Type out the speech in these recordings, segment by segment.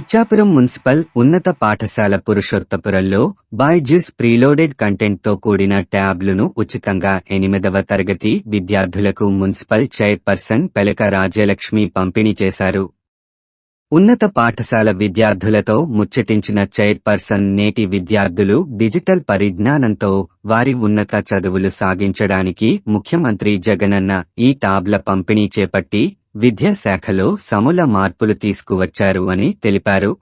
Ichchapuram municipal ఉన్నత పాఠశాల పురుషోత్తపురంలో Byju's preloaded కంటెంట్తో కూడిన ట్యాబ్లను ఉచితంగా ఎనిమిదవ తరగతి విద్యార్థులకు మున్సిపల్ చైర్పర్సన్ పెలక రాజ్యలక్ష్మి పంపిణీ చేశారు. ఉన్నత పాఠశాల విద్యార్థులతో ముచ్చటించిన చైర్పర్సన్ నేటి విద్యార్థులు డిజిటల్ పరిజ్ఞానంతో వారి ఉన్నత చదువులు సాగించడానికి ముఖ్యమంత్రి జగనన్న ఈ టాబ్ల పంపిణీ చేపట్టి విద్యాశాఖలో సమూల మార్పులు తీసుకువచ్చారు అని తెలిపారు.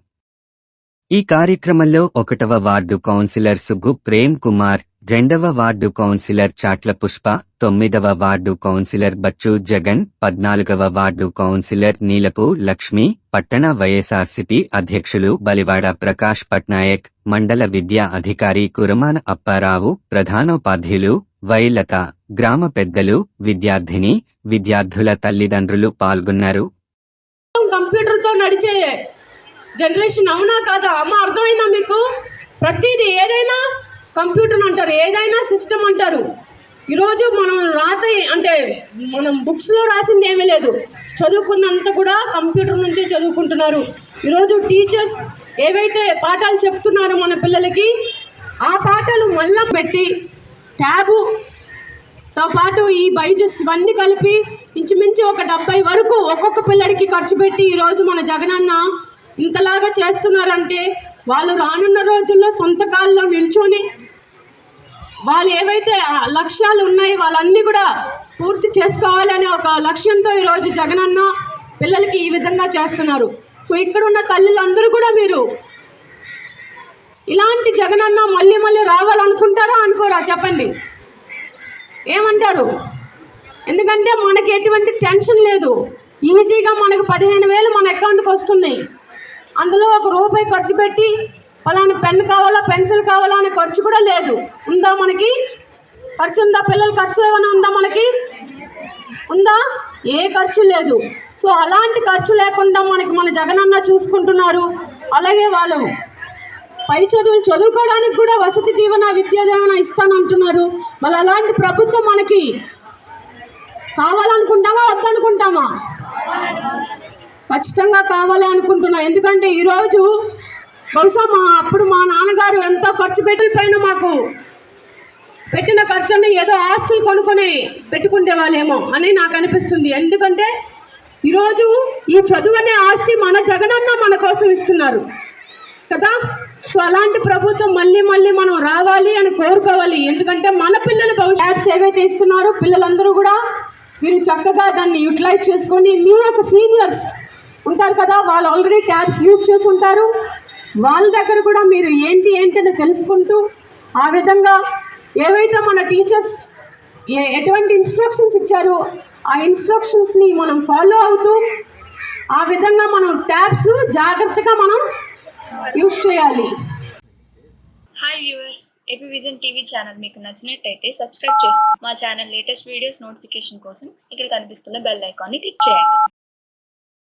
ఈ కార్యక్రమంలో ఒకటవ వార్డు కౌన్సిలర్ సుగ్గు ప్రేమ్ కుమార్ రెండవ వార్డు కౌన్సిలర్ చాట్ల పుష్ప తొమ్మిదవ వార్డు కౌన్సిలర్ బచ్చు జగన్ పద్నాలుగవ వార్డు కౌన్సిలర్ నీలపు లక్ష్మి పట్టణ వైఎస్ఆర్సిపి అధ్యక్షులు బలివాడ ప్రకాష్ పట్నాయక్ మండల విద్యా అధికారి కురమాన అప్పారావు ప్రధానోపాధ్యులు వైలత గ్రామ పెద్దలు విద్యార్థిని విద్యార్థుల తల్లిదండ్రులు పాల్గొన్నారు. కంప్యూటర్తో నడిచే జనరేషన్ అవునా కాదా? అమ్మ అర్థమైందా మీకు? ప్రతిదీ ఏదైనా కంప్యూటర్ అంటారు ఏదైనా సిస్టమ్ అంటారు. ఈరోజు మనం రాత అంటే మనం బుక్స్లో రాసింది ఏమీ లేదు. చదువుకున్నంత కూడా కంప్యూటర్ నుంచే చదువుకుంటున్నారు. ఈరోజు టీచర్స్ ఏవైతే పాఠాలు చెప్తున్నారో మన పిల్లలకి ఆ పాఠాలు మళ్ళా పెట్టి ట్యాబు తో పాటు ఈ బైజుస్ ఇవన్నీ కలిపి ఇంచుమించు ఒక డెబ్బై వరకు ఒక్కొక్క పిల్లడికి ఖర్చు పెట్టి ఈరోజు మన జగనన్న ఇంతలాగా చేస్తున్నారంటే వాళ్ళు రానున్న రోజుల్లో సొంత కాల్లో నిల్చొని వాళ్ళు ఏవైతే లక్ష్యాలు ఉన్నాయి వాళ్ళన్నీ కూడా పూర్తి చేసుకోవాలనే ఒక లక్ష్యంతో ఈరోజు జగనన్న పిల్లలకి ఈ విధంగా చేస్తున్నారు. సో ఇక్కడ ఉన్న తల్లులందరూ కూడా మీరు ఇలాంటి జగనన్న మళ్ళీ మళ్ళీ రావాలనుకుంటారా అనుకోరా? చెప్పండి. ఏమంటారు? ఎందుకంటే మనకి ఎటువంటి టెన్షన్ లేదు. ఈజీగా మనకు పదిహేను వేలు మన అకౌంట్కి వస్తున్నాయి. అందులో ఒక రూపాయి ఖర్చు పెట్టి పలానా పెన్ కావాలా పెన్సిల్ కావాలా అనే ఖర్చు కూడా లేదు. ఉందా మనకి? ఖర్చు ఉందా? పిల్లల ఖర్చు ఏమైనా ఉందా మనకి? ఉందా? ఏ ఖర్చు లేదు. సో అలాంటి ఖర్చు లేకుండా మనకి మన జగనన్న చూసుకుంటున్నారు. అలాగే వాళ్ళు పై చదువులు చదువుకోవడానికి కూడా వసతి దీవెన విద్యా దీవెన ఇస్తానంటున్నారు మళ్ళీ అలాంటి ప్రభుత్వం మనకి కావాలనుకుంటామా వద్దనుకుంటామా? ఖచ్చితంగా కావాలి అనుకుంటున్నా. ఎందుకంటే ఈరోజు బహుశా మా అప్పుడు మా నాన్నగారు ఎంతో ఖర్చు పెట్టిన పైన మాకు పెట్టిన ఖర్చుని ఏదో ఆస్తులు కొనుక్కొని పెట్టుకుంటే వాళ్ళేమో అని నాకు అనిపిస్తుంది. ఎందుకంటే ఈరోజు ఈ చదువు అనే ఆస్తి మన జగనన్న మన కోసం ఇస్తున్నారు. కదా? సో అలాంటి ప్రభుత్వం మళ్ళీ మళ్ళీ మనం రావాలి అని కోరుకోవాలి. ఎందుకంటే మన పిల్లల భవిష్యత్ యాప్స్ ఏవైతే ఇస్తున్నారో పిల్లలందరూ కూడా మీరు చక్కగా దాన్ని యూటిలైజ్ చేసుకొని మీ యొక్క సీనియర్స్ ఉంటారు కదా వాళ్ళు ఆల్రెడీ ట్యాబ్స్ యూజ్ చేసి ఉంటారు వాళ్ళ దగ్గర కూడా మీరు ఏంటి ఏంటి అని తెలుసుకుంటూ ఆ విధంగా ఏవైతే మన టీచర్స్ ఏ ఎటువంటి ఇన్స్ట్రక్షన్స్ ఇచ్చారో ఆ ఇన్స్ట్రక్షన్స్ని మనం ఫాలో అవుతూ ఆ విధంగా మనం ట్యాబ్స్ జాగ్రత్తగా మనం యూస్ చేయాలి. Hi viewers A P vision TV channel మీకు నచ్చినట్టయితే సబ్స్క్రైబ్ చేసుకోండి మా ఛానల్ లేటెస్ట్ వీడియోస్ నోటిఫికేషన్ కోసం ఇక్కడ కనిపిస్తున్న బెల్ ఐకాన్ని క్లిక్ చేయండి.